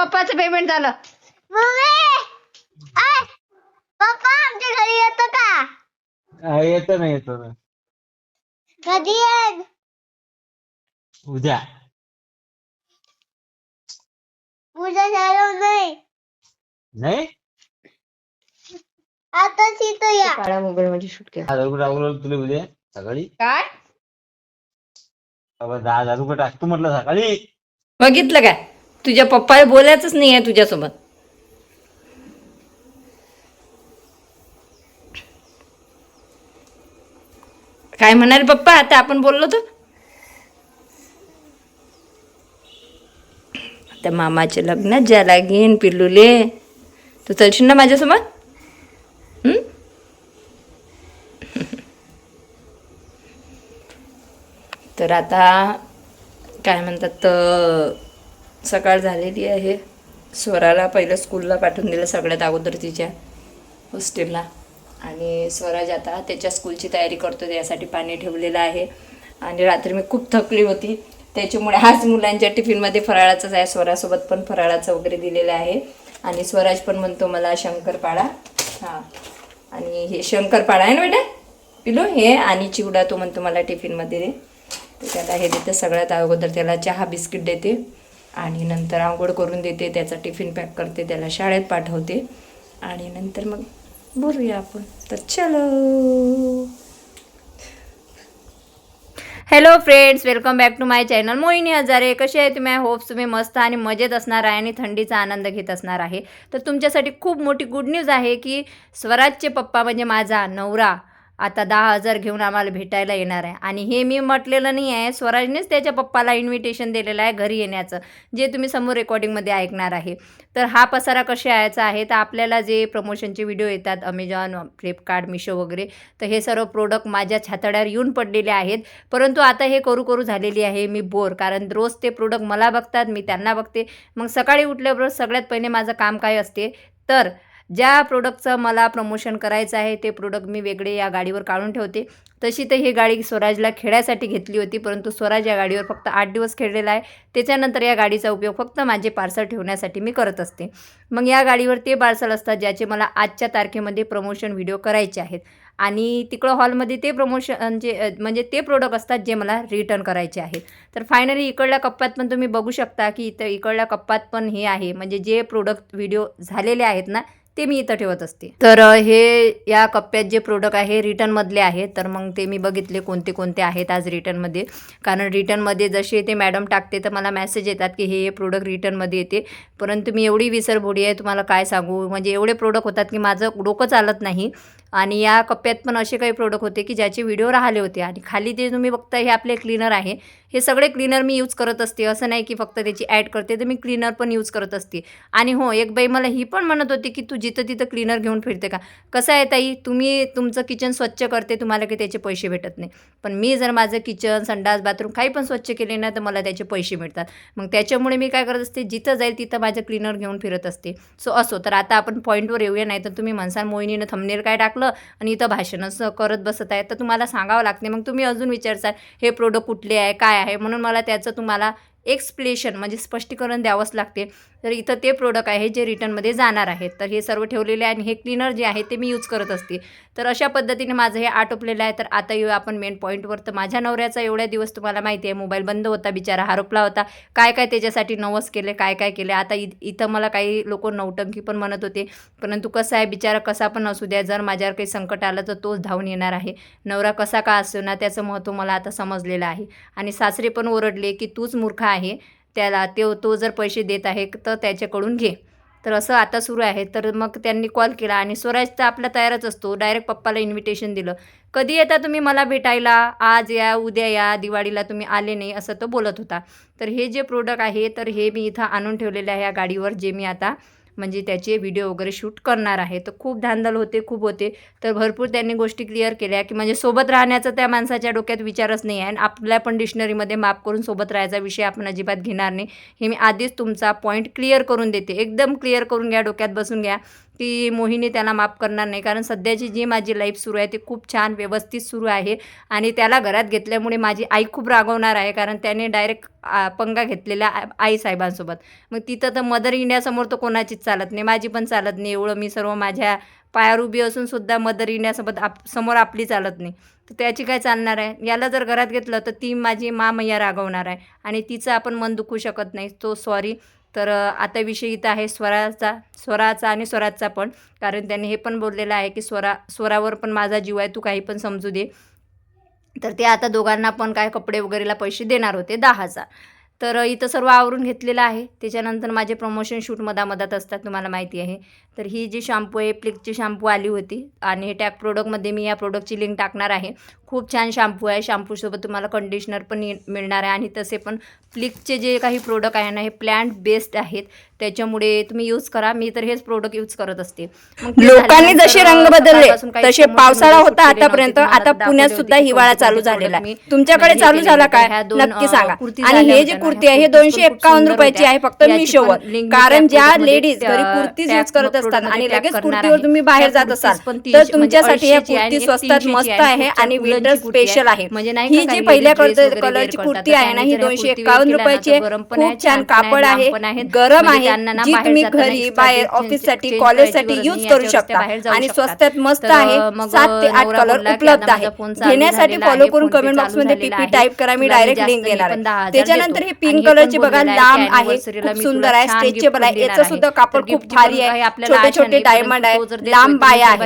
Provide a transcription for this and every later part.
पप्पाचं पेमेंट झालं. मम्मी! आय पप्पा आमच्या घरी येतो का? हा, येतो ना येतो ना. कधी येईन उद्या. उद्या जाणार नाही. नाही? आताच इथं या. काळ्या मोबाईल मध्ये शूट केलं. हजार रुपये टाकलं तुला उद्या सकाळी. काय? बाबा दहा हजार रुपये टाकतो म्हटलं सकाळी. बघितलं काय? तुझ्या पप्पा बोलायचंच नाही आहे तुझ्यासोबत. काय म्हणाले पप्पा? आता आपण बोललो तर? त्या मामाचे लग्न ज्या लागीन पिल्लूले. तू चलशील ना माझ्यासोबत? तर आता काय म्हणतात तर सकाळ झालेली आहे. स्वराला पहिलं स्कूलला पाठवून दिलं सगळ्यात अगोदर तिच्या हॉस्टेलला आणि स्वराज आता त्याच्या स्कूलची तयारी करतो त्यासाठी पाणी ठेवलेलं आहे. आणि रात्री मी खूप थकली होती. त्याच्यामुळे आज मुलांच्या टिफिनमध्ये फराळाचंच आहे. स्वरासोबत पण फराळाचं वगैरे दिलेलं आहे. आणि स्वराज पण म्हणतो मला शंकरपाळा. हां. आणि हे शंकरपाळा आहे ना बेटा? पिलो हे आणि चिवडा तो म्हणतो मला टिफिनमध्ये. दे त्याला हे देते सगळ्यात अगोदर त्याला चहा बिस्किट देते. आणि नंतर आंघोळ करून देते त्याचा टिफिन पॅक करते त्याला शाळेत पाठवते. आणि नंतर मग बोलूया आपण. तर चलो. Hello friends welcome back to my channel Mohini Hazare कसे आहे तुम्ही? होप्स तुम्ही मस्त आणि मजेत असणार आहे आणि थंडीचा आनंद घेत असणार आहे. तर तुमच्यासाठी खूप मोठी गुड न्यूज आहे की स्वराजचे पप्पा म्हणजे माझा नवरा आता दहा हजार घेऊन आम्हाला भेटायला येणार आहे. आणि हे मी म्हटलेलं नाही आहे. स्वराजनेच त्याच्या पप्पाला इन्व्हिटेशन दिलेलं आहे घरी येण्याचं जे तुम्ही समोर रेकॉर्डिंगमध्ये ऐकणार आहे. तर हा पसारा कसे यायचा आहे? तर आपल्याला जे प्रमोशनचे व्हिडिओ येतात अमेझॉन फ्लिपकार्ट मिशो वगैरे तर हे सर्व प्रोडक्ट माझ्या छातड्यावर येऊन पडलेले आहेत. परंतु आता हे करू करू झालेली आहे. मी बोर कारण रोज ते प्रोडक्ट मला बघतात मी त्यांना बघते. मग सकाळी उठल्याबरोबर सगळ्यात पहिले माझं काम काय असते? तर ज्या प्रोडक्टचं मला प्रमोशन करायचं आहे ते प्रोडक्ट मी वेगळे या गाडीवर काढून ठेवते. तशी तर ही गाडी स्वराजला खेळायसाठी घेतली होती परंतु स्वराज या गाडीवर फक्त आठ दिवस खेळलेला आहे. त्याच्यानंतर या गाडीचा उपयोग फक्त माझे पार्सल ठेवण्यासाठी मी करत असते. मग या गाडीवर ते पार्सल असतात ज्याचे मला आजच्या तारखेमध्ये प्रमोशन व्हिडिओ करायचे आहेत. आणि तिकडं हॉलमध्ये ते प्रमोशन जे म्हणजे, म्हणजे ते प्रोडक्ट असतात जे मला रिटर्न करायचे आहेत. तर फायनली इकडल्या कप्प्यात पण तुम्ही बघू शकता की इथं इकडल्या कप्प्यात पण हे आहे. म्हणजे जे प्रोडक्ट व्हिडिओ झालेले आहेत ना ते मी इथं ठेवत असते. तर हे या कप्प्यात जे प्रोडक्ट आहे रिटर्नमधले आहे तर मग ते मी बघितले कोणते कोणते आहेत आज रिटर्नमध्ये कारण रिटर्नमध्ये जसे ते मॅडम टाकते तर मला मेसेज येतात की हे हे प्रोडक्ट रिटर्नमध्ये येते. परंतु मी एवढी विसरभोडी आहे तुम्हाला काय सांगू? म्हणजे एवढे प्रोडक्ट होतात की माझं डोकं चालत नाही. आणि या कप्प्यात पण असे काही प्रोडक्ट होते की ज्याचे व्हिडिओ राहिले होते. आणि खाली ते तुम्ही बघता हे आपले क्लीनर आहे. हे सगळे क्लीनर मी यूज करत असते. असं नाही की फक्त त्याची ॲड करते तर मी क्लीनर पण यूज करत असते. आणि हो एक बाई मला ही पण म्हणत होती की तू जिथं तिथं क्लीनर घेऊन फिरते का? कसं आहे ताई? तुम्ही तुमचं किचन स्वच्छ करते तुम्हाला की त्याचे पैसे भेटत नाही. पण मी जर माझं किचन संडास बाथरूम काही पण स्वच्छ केले ना तर मला त्याचे पैसे मिळतात. मग त्याच्यामुळे मी काय करत असते जिथं जाईल तिथं माझं क्लीनर घेऊन फिरत असते. सो असो. तर आता आपण पॉईंटवर येऊया नाही तर तुम्ही म्हणसाल मोहिनीनं थंबनेल काय टाकलं आणि इथं भाषणच करत बसत आहे तर तुम्हाला सांगावं लागते. मग तुम्ही अजून विचारसाल हे प्रोडक्ट कुठले आहे? काय आहे? म्हणून मला त्याचं तुम्हाला एक्सप्लेशन म्हणजे स्पष्टीकरण द्यावंच लागते. तर इथं ते प्रोडक्ट आहे जे रिटर्नमध्ये जाणार आहेत तर हे सर्व ठेवलेले आहे आणि हे क्लीनर जे आहे ते मी यूज करत असते. तर अशा पद्धतीने माझं हे आटोपलेलं आहे. तर आता येऊ आपण मेन पॉईंटवर तर माझ्या नवऱ्याचा एवढ्या दिवस तुम्हाला माहिती आहे मोबाईल बंद होता बिचारा हरपला होता. काय काय त्याच्यासाठी नवस केले काय काय केले. आता इ इथं मला काही लोक नौटंकी पण म्हणत होते. परंतु कसं आहे बिचारा कसा पण असू द्या जर माझ्यावर काही संकट आलं तर तोच धावून येणार आहे. नवरा कसा का असू ना त्याचं महत्त्व मला आता समजलेलं आहे. आणि सासरे पण ओरडले की तूच मूर्खा आहे. त्याला तो तो जर पैसे देत आहे तर त्याच्याकडून घे. तर असं आता सुरू आहे. तर मग त्यांनी कॉल केला आणि स्वराज तर आपला तयारच असतो. डायरेक्ट पप्पाला इन्व्हिटेशन दिलं. कधी येता तुम्ही मला भेटायला? आज या उद्या या दिवाळीला तुम्ही आले नाही असं तो बोलत होता. तर हे जे प्रोडक्ट आहे तर हे मी इथं आणून ठेवलेले आहे या गाडीवर जे मी आता म्हणजे त्याचे व्हिडिओ वगैरे शूट करणार आहे. तर खूप धांदल होते खूप होते. तर भरपूर त्यांनी गोष्टी क्लिअर केल्या की म्हणजे सोबत राहण्याचा त्या माणसाच्या डोक्यात विचारच नाही आहे. आणि आपल्या पण डिक्शनरीमध्ये माफ करून सोबत राहायचा विषय आपण अजिबात घेणार नाही. हे मी आधीच तुमचा पॉईंट क्लिअर करून देते. एकदम क्लिअर करून घ्या डोक्यात बसून घ्या. ती मोहिनी त्याला माफ करणार नाही. कारण सध्याची जी माझी लाईफ सुरू आहे ती खूप छान व्यवस्थित सुरू आहे. आणि त्याला घरात घेतल्यामुळे माझी आई खूप रागवणार आहे. कारण त्याने डायरेक्ट पंगा घेतलेला आई साहेबांसोबत. मग तिथं तर मदर इंडियासमोर तर कोणाचीच चालत नाही. माझी पण चालत नाही. एवढं मी सर्व माझ्या पायावर उभी असून सुद्धा मदर इंडियासोबत आप समोर आपली चालत नाही. तर त्याची काय चालणार आहे? याला जर घरात घेतलं तर ती माझी मामय्या मैया रागवणार आहे. आणि तिचं आपण मन दुखू शकत नाही. तो सॉरी तर आता विषय इथं आहे स्वराचा स्वराचा आणि स्वराजचा पण. कारण त्यांनी हे पण बोललेलं आहे की स्वरा स्वरावर पण माझा जीव आहे तू काही पण समजू दे. तर ते आता दोघांना पण काय कपडे वगैरेला पैसे देणार होते दहा हजार. तर इथं सर्व आवरून घेतलेलं आहे. त्याच्यानंतर माझे प्रमोशन शूट मधामधात असतात तुम्हाला माहिती आहे. तर ही जी शॅम्पू आहे प्लिकची शॅम्पू आली होती आणि हे टॅग प्रोडक्टमध्ये मी या प्रोडक्टची लिंक टाकणार आहे. खूप छान शॅम्पू आहे. शॅम्पूसोबत तुम्हाला कंडिशनर पण मिळणार आहे आणि तसे पण प्लिकचे जे काही प्रोडक्ट आहे ना हे प्लॅन्ट बेस्ड आहेत. त्याच्यामुळे तुम्ही यूज करा. मी तर हेच प्रोडक्ट यूज करत असते. लोकांनी जसे रंग बदलले तसे पावसाळा होता आतापर्यंत. आता पुण्यात सुद्धा हिवाळा चालू झालेला आहे. तुमच्याकडे चालू झाला. काय? नक्की सांगा. आणि हे जी कुर्ती आहे हे दोनशे सुंदर रुपयाची. आहे फक्त मिशोवर कारण ज्या मध्ये, लेडीज घरी कुर्तीज त्या यूज करत असतात मध्ये आणि लगेच कुर्तीवर. तुम्ही बाहेर जात असाल तर तुमच्यासाठी म्हणजे ही आहे कुर्ती स्वस्तात मस्त आहे. आणि विंटर कुर्ती स्पेशल आहे म्हणजे ही जी पहिल्या कलरची कुर्ती. आहे ना ही दोनशे कुर्ती एकावन्न रुपयाची खूप छान कापड आहे. गरम आहे जी तुम्ही घरी बाहेर ऑफिससाठी change कॉलेजसाठी करायची यूज करू शकता आणि. स्वस्तात मस्त आहे सात ते आठ कलर उपलब्ध आहे घेण्यासाठी फॉलो करून कमेंट पीपी आहे. टाईप करा मी डायरेक्ट लिंक देणार त्याच्यानंतर. ही पिंक कलरची बघा लांब आहे खूप सुंदर आहे स्ट्रेचेबल आहे. याचं सुद्धा. कापड खूप भारी आहे. छोटे छोटे डायमंड आहे. लांब बाया आहे.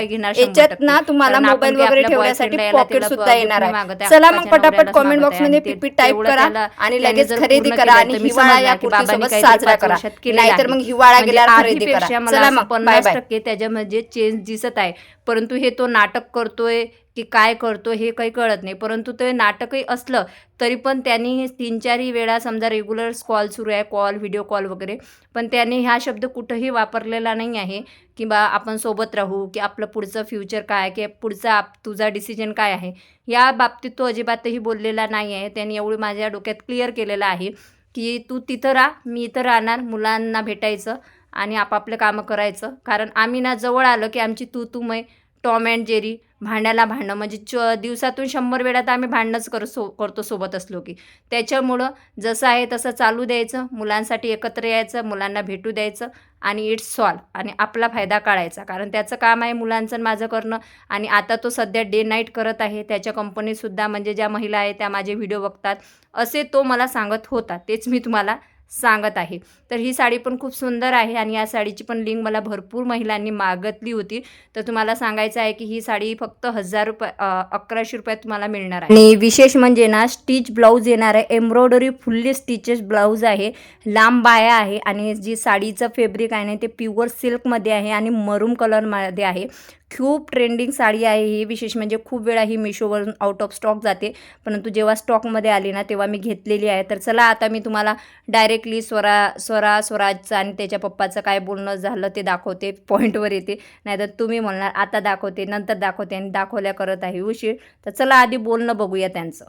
याच्यात. ना तुम्हाला मोबाईल वगैरे ठेवण्यासाठी पॉकेट सुद्धा येणार आहे. चला मग पटापट कमेंट आणि ते- पीपी टाईप करा आणि लगेच जर खरेदी करा आणि हिवाळा या कुर्तीसोबत साजरा करा. नाहीतर. मग हिवाळा म्हणजे गेल्यावर खरेदी करा. चला मग पन्नास टक्के त्याच्यामध्ये चेंज दिसत आहे. परंतु हे तो नाटक करतोय की काय करतो हे काही कळत नाही. परंतु ते नाटकही असलं तरी पण त्यांनी तीन चारही वेळा समजा रेग्युलर कॉल सुरू आहे कॉल व्हिडिओ कॉल वगैरे पण त्याने हा शब्द कुठंही वापरलेला नाही आहे की बा आपण सोबत राहू की आपलं पुढचं फ्युचर काय की पुढचा आप तुझा डिसिजन काय आहे. या बाबतीत तो अजिबातही बोललेला नाही आहे. त्यांनी एवढी माझ्या डोक्यात क्लिअर केलेलं आहे की तू तिथं राहा मी इथं राहणार मुलांना भेटायचं आणि आपापलं कामं करायचं. कारण आम्ही ना जवळ आलं की आमची तू तू मै टॉम अँड जेरी भांड्याला भांडणं म्हणजे च दिवसातून शंभर वेळा तर आम्ही भांडणंच कर सो करतो सोबत असलो की. त्याच्यामुळं जसं आहे तसं चालू द्यायचं. मुलांसाठी एकत्र यायचं मुलांना भेटू द्यायचं आणि इट्स सॉल्व. आणि आपला फायदा काढायचा. कारण त्याचं काम आहे मुलांचं माझं करणं. आणि आता तो सध्या डे नाईट करत आहे. त्याच्या कंपनीतसुद्धा म्हणजे ज्या महिला आहे त्या माझे व्हिडिओ बघतात. असे तो मला सांगत होता. तेच मी तुम्हाला सांगत आहे. तर ही साडी पण खूप सुंदर आहे आणि या साडीची पण लिंक मला भरपूर महिलांनी मागतली होती. तर तुम्हाला सांगायचं आहे की ही साडी फक्त हजार रुपये अकराशे रुपयात तुम्हाला मिळणार आहे. आणि विशेष म्हणजे ना स्टिच ब्लाऊज येणार आहे. एम्ब्रॉयडरी फुल्ली स्टिचेस ब्लाऊज आहे. लांब बाया आहे आणि जी साडीचं फेब्रिक आहे ना ते प्युअर सिल्कमध्ये आहे आणि मरूम कलरमध्ये आहे. खूप ट्रेंडिंग साडी आहे ही. विशेष म्हणजे खूप वेळा ही मिशोवरून आउट ऑफ स्टॉक जाते. परंतु जेव्हा स्टॉकमध्ये आली ना तेव्हा मी घेतलेली आहे. तर चला आता मी तुम्हाला डायरेक्टली स्वरा स्वरा स्वराजचं आणि त्याच्या पप्पाचं काय बोलणं झालं ते दाखवते. पॉईंटवर येते. नाहीतर तुम्ही म्हणणार आता दाखवते नंतर दाखवते आणि दाखवल्या करत आहे उशीर. तर चला आधी बोलणं बघूया त्यांचं.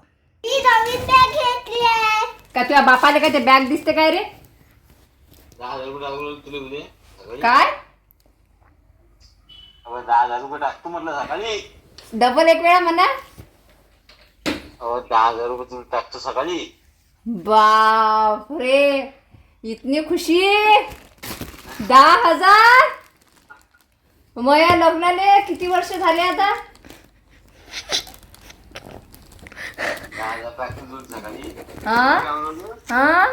का तुझ्या बापाला काय ते बॅग दिसते काय रे? काय? अबे, दहा हजार रुपये टाकतो म्हटलं सकाळी. डबल एक वेळा म्हणा. अहो दहा हजार रुपये तुला टाकतो सकाळी? बाप रे इतनी खुशी. दहा हजार. मया लग्नाले किती वर्ष झाले आता? दहा हजार टाकतो तुला सकाळी. हा? काय? हा?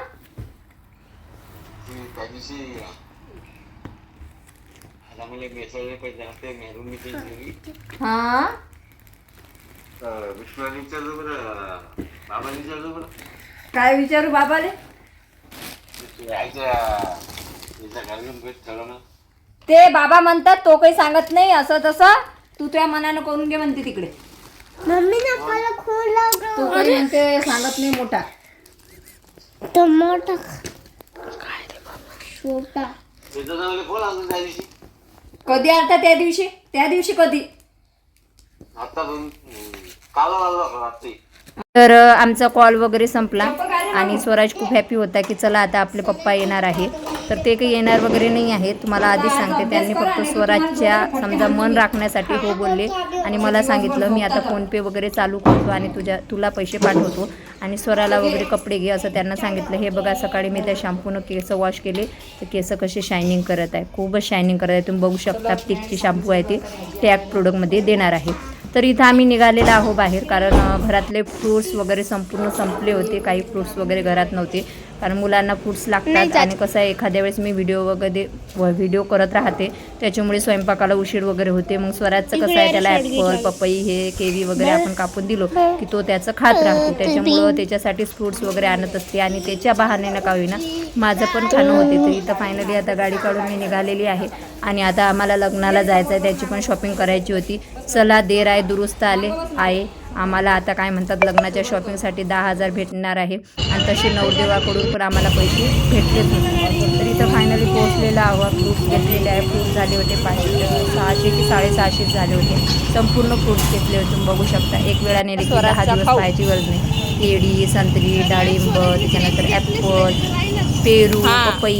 ती त्या दिवशी असते हा बरं बरं काय विचारू बाबाले ते आईच्या भेट ठरवणं ते बाबा म्हणतात तो काही सांगत नाही असं तसं. तू तुझ्या मनानं करून घे म्हणते तिकडे. मम्मी ना मला खूप लागलं तू काही म्हणते सांगत नाही मोठा. तो मोठा छोटा. त्याचं तर मला फोन आला त्या दिवशी. कधी आलता त्या दिवशी? त्या दिवशी कधी? आता दोन काल आला रात्री. तर आमचा कॉल वगैरे संपला आणि स्वराज खूप हॅपी होता की चला आता आपले पप्पा येणार आहे. तर ते काही येणार वगैरे नाही आहे तुम्हाला आधीच सांगते त्यांनी फक्त स्वराजच्या समजा मन राखण्यासाठी हो बोलले. आणि मला सांगितलं मी आता फोनपे वगैरे चालू करतो आणि तुझ्या तुला पैसे पाठवतो आणि स्वराला वगैरे कपडे घे असं त्यांना सांगितलं. हे बघा सकाळी मी त्या शॅम्पूनं केस वॉश केले. तर केस कसे शायनिंग करत आहे. खूपच शायनिंग करत आहे. तुम्ही बघू शकता प्लिकची शॅम्पू आहे ते टॅग प्रोडक्टमध्ये देणार आहे. तर इथं आम्ही निघालेलो आहो बाहेर कारण घरातले फ्रूट्स वगैरे संपूर्ण संपले होते. काही फ्रूट्स वगैरे घरात नव्हते. कारण मुलांना फ्रूट्स लागतात आणि कसं आहे एखाद्या वेळेस मी व्हिडिओ वगैरे व्हिडिओ करत राहते त्याच्यामुळे स्वयंपाकाला उशीर वगैरे होते. मग स्वराजचं कसं आहे त्याला ॲपल पपई हे केवी वगैरे आपण कापून दिलो की तो त्याचं खात राहतो. त्याच्यामुळं त्याच्यासाठीच फ्रूट्स वगैरे आणत असते आणि त्याच्या बहाने का होईना माझं पण खाणं होते. तर इथं फायनली आता गाडी काढून मी निघालेली आहे. आणि आता आम्हाला लग्नाला जायचं आहे त्याची पण शॉपिंग करायची होती. चला देर आहे दुरुस्त आले आहे. आम्हाला आता काय म्हणतात लग्नाच्या शॉपिंगसाठी दहा हजार भेटणार आहे. आणि तसे नवदेवाकडून पण आम्हाला पैसे भेटलेच होते तर इथं फायनली पोहोचलेलं आहोत. फ्रूट्स घेतलेले आहे. फ्रूट्स झाले होते पाचशे सहाशे की साडेसहाशे झाले होते. संपूर्ण फ्रूट्स घेतले होते. तुम्ही बघू शकता एक वेळा नेले की दहा दिवस पाहायची गरज नाही. केळी संत्री डाळिंब त्याच्यानंतर ॲपल पेरू पपई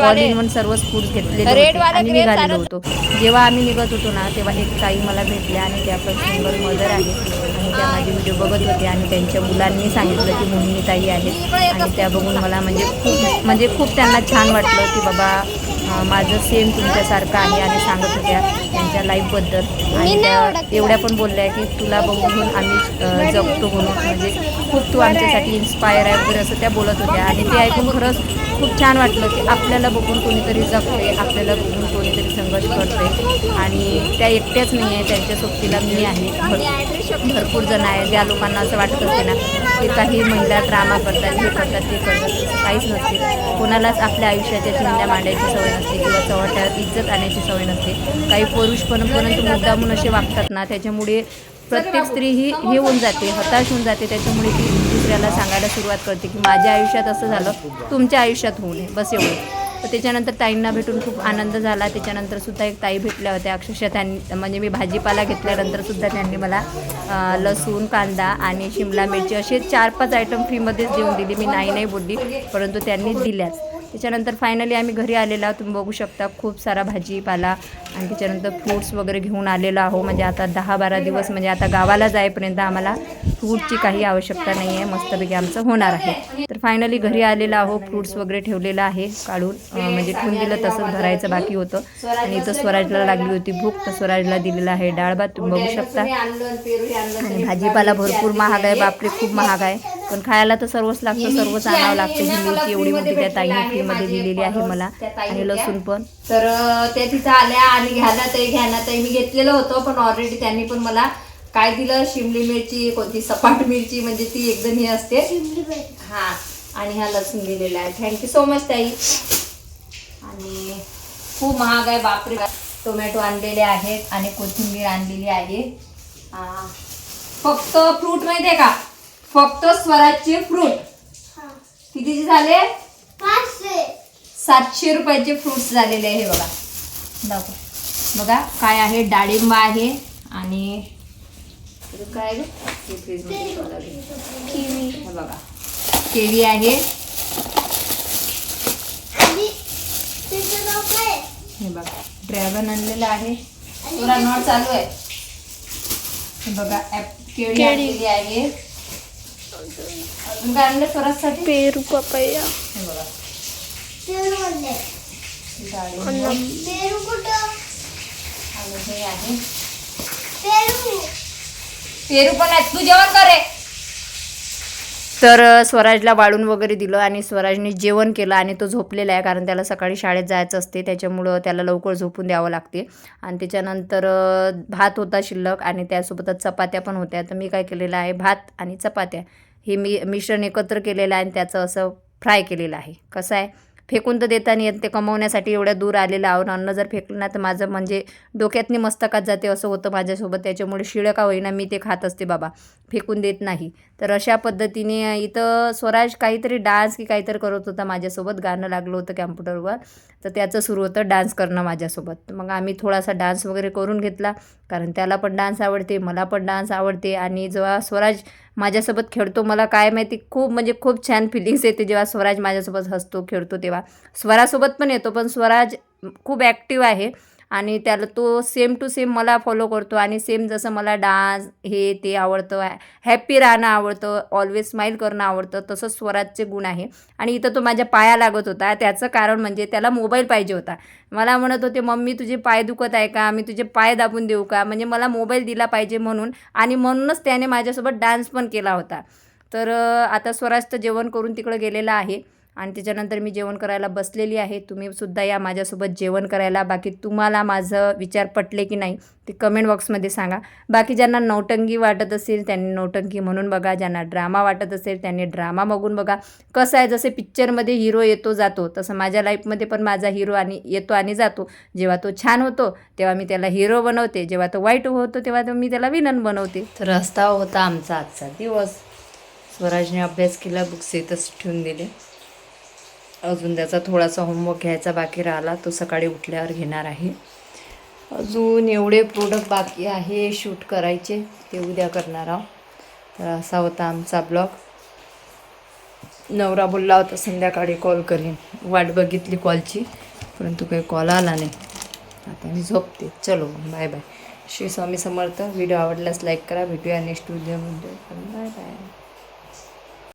ऑल इन वन सर्वच घेतलेले होते. आणि निघालेलो होतो. जेव्हा आम्ही निघत होतो ना तेव्हा एक ताई मला भेटल्या आणि त्या पण सिंगल मदर आहे. आणि त्या माझे व्हिडिओ बघत होते आणि त्यांच्या मुलांनी सांगितलं की मोहिनी ताई आहेत आणि त्या बघून मला म्हणजे खूप म्हणजे खूप त्यांना छान वाटलं की बाबा माझं सेम तुमच्यासारखं आहे आणि सांगत होत्या त्यांच्या लाईफबद्दल आणि त्या एवढ्या पण बोलल्या की तुला बघून आम्ही जगतो म्हणून. म्हणजे खूप तू आमच्यासाठी इन्स्पायर आहे वगैरे असं त्या बोलत होत्या. आणि ते ऐकून खरंच खूप छान वाटलं की आपल्याला बघून कोणीतरी जगते आपल्याला बघून कोणीतरी संघर्ष करते आणि त्या एकट्याच नाही आहे त्यांच्या सोबतीला मी आहे. भर- भरपूर जण आहे. ज्या लोकांना असं वाटत असते ना की काही महिला ड्रामा करतात हे करतात ते करतात काहीच नसते. कोणालाच आपल्या आयुष्याच्या चिंध्या मांडायची सवय नसते किंवा चव्हाट्यात इज्जत आणायची सवय नसते. काही पुरुष पण परंतु मुद्दामून असे वागतात ना त्याच्यामुळे प्रत्येक स्त्री ही हे होऊन जाते हताश होऊन जाते त्याच्यामुळे ती दुसऱ्याला सांगायला सुरुवात करते की माझ्या आयुष्यात असं झालं तुमच्या आयुष्यात होऊ नये बस एवढं. तर त्याच्यानंतर ताईंना भेटून खूप आनंद झाला. त्याच्यानंतर सुद्धा एक ताई भेटल्या होत्या. अक्षरशः त्यांनी म्हणजे मी भाजीपाला घेतल्यानंतर सुद्धा त्यांनी मला लसूण कांदा आणि शिमला मिरची असे चार पाच आयटम फ्रीमध्येच देऊन दिली. मी नाही नाही बोलली परंतु त्यांनी दिल्याच. त्याच्यानंतर फायनली आम्ही घरी आलेला तुम्ही बघू शकता खूप सारा भाजीपाला आणि त्याच्यानंतर फ्रूट्स वगैरे घेऊन आलेलो आहो म्हणजे आता दहा बारा दिवस म्हणजे आता गावाला जाईपर्यंत आम्हाला फ्रूटची काही आवश्यकता नाही आहे मस्तपैकी आमचं होणार आहे. तर फायनली घरी आलेलं आहो फ्रूट्स वगैरे ठेवलेलं आहे काढून. म्हणजे ठेवून दिलं तसंच भरायचं बाकी होतं. आणि इथं स्वराजला लागली होती भूक तर स्वराजला दिलेला आहे डाळ भात. तुम्ही बघू शकता. आणि भाजीपाला भरपूर महाग आहे. बापरे खूप महाग आहे. पण खायला तर सर्वच लागतं सर्वच आणावं लागतं. ही मिरची एवढी मोठी त्या ताईने फ्रीमध्ये दिलेली आहे मला आणि लसूण पण. तर त्या तिथं आल्या आणि घ्यायला ताई घ्यायला ताई मी घेतलेलं होतं पण ऑलरेडी त्यांनी पण मला काय दिलं? शिमली मिरची कोणती सपाट मिरची म्हणजे ती एकदम ही असते. हा आणि हा लसूण दिलेला आहे. थँक्यू सो मच ताई. आणि खूप महाग आहे बापरे. टोमॅटो आणलेले आहेत आणि कोथिंबीर आणलेली आहे. फक्त फ्रूट माहिती आहे का? फक्त स्वराजचे फ्रूट कितीचे झाले? पाचशे. सातशे रुपयाचे फ्रुट्स झालेले आहे हे बघा. दाखव. बघा काय आहे? डाळिंब आहे आणि काय बघा. केळी आहे. हे बघा. ड्रॅगन आणलेलं आहे. पुरा नॉट चालू आहे. हे बघा केळी. आणलेली आहे. काय आणलं स्वराजसाठी? पेरू पपैया. हे बघा. पेरू पेरू कुठं? आणि हे आहे. पेरू. पेरू पण आहेत. तू जेवण करे तर स्वराजला वाळून वगैरे दिलं आणि स्वराजने जेवण केलं आणि तो झोपलेला आहे कारण त्याला सकाळी शाळेत जायचं असते. त्याच्यामुळं त्याला लवकर झोपून द्यावं लागते. आणि त्याच्यानंतर भात होता शिल्लक आणि त्यासोबतच चपात्या पण होत्या. तर मी काय केलेलं आहे? भात आणि चपात्या. हे मी मिश्रण एकत्र केलेलं आहे आणि त्याचं असं फ्राय केलेलं आहे. कसं आहे? फेकून तर देता नाही येत ते कमवण्यासाठी एवढ्या दूर आलेलं आहोत अन्न जर फेकलं ना तर माझं म्हणजे डोक्यातनी मस्तकात जाते असं होतं माझ्यासोबत. त्याच्यामुळे शिळं का होईना मी ते खात असते बाबा. फेकून देत नाही. तर अशा पद्धतीने इथं स्वराज काहीतरी डान्स की काहीतरी करत होता माझ्यासोबत. गाणं लागलं होतं कॅम्प्युटरवर. तर त्याचं सुरू होतं डान्स करणं माझ्यासोबत. मग आम्ही थोडासा डान्स वगैरे करून घेतला. कारण त्याला पण डान्स आवडते मला पण डान्स आवडते. आणि जेव्हा स्वराज माझ्यासोबत खेळतो. मला काय माहिती खूप म्हणजे खूप छान फिलिंग्स येते जेव्हा स्वराज माझ्यासोबत हसतो खेळतो तेव्हा. स्वरासोबत पण येतो पण स्वराज खूप ॲक्टिव्ह आहे. आणि त्याला तो सेम टू सेम मला फॉलो करतो. आणि सेम जसं मला डान्स हे ते आवडतं हॅप्पी राहणं आवडतं ऑलवेज स्माईल करणं आवडतं तसंच स्वराजचे गुण आहे. आणि इथं तो माझ्या पाया लागत होता. त्याचं कारण म्हणजे त्याला मोबाईल पाहिजे होता. मला म्हणत होते मम्मी तुझे पाय दुखत आहे का? मी तुझे पाय दाबून देऊ का? म्हणजे मला मोबाईल दिला पाहिजे म्हणून. आणि म्हणूनच त्याने माझ्यासोबत डान्स पण केला होता. तर आता स्वराज तर जेवण करून तिकडं गेलेला आहे. आणि त्याच्यानंतर मी जेवण करायला बसलेली आहे. तुम्ही सुद्धा या माझ्यासोबत जेवण करायला. बाकी तुम्हाला माझं विचार पटले की नाही ते कमेंट बॉक्समध्ये सांगा. बाकी ज्यांना नौटंकी वाटत असेल त्यांनी नौटंकी म्हणून बघा. ज्यांना ड्रामा वाटत असेल त्यांनी ड्रामा बघून बघा. कसं आहे जसे पिक्चरमध्ये हिरो येतो जातो तसं माझ्या लाईफमध्ये पण माझा हिरो आणि येतो आणि जातो. जेव्हा तो छान होतो तेव्हा मी त्याला हिरो बनवते. जेव्हा तो वाईट होतो तेव्हा मी त्याला विनन बनवते. तर रस्ता होता आमचा आजचा दिवस. स्वराजने अभ्यास केला बुक्स येतच ठेवून दिले. अजून त्याचा थोडासा होमवर्क घ्यायचा बाकी राहिला तो सकाळी उठल्यावर घेणार आहे. अजून एवढे प्रोडक्ट बाकी आहे शूट करायचे ते उद्या करणार आहोत. तर असा होता आमचा ब्लॉग नवरा बोलला होता संध्याकाळी कॉल करीन. वाट बघितली कॉलची परंतु काही कॉल आला नाही. आता मी झोपते. चलो bye bye Shri Swami Samarth. Video आवडल्यास लाईक करा. भेटूया नेक्स्ट व्हिडिओमध्ये बाय बाय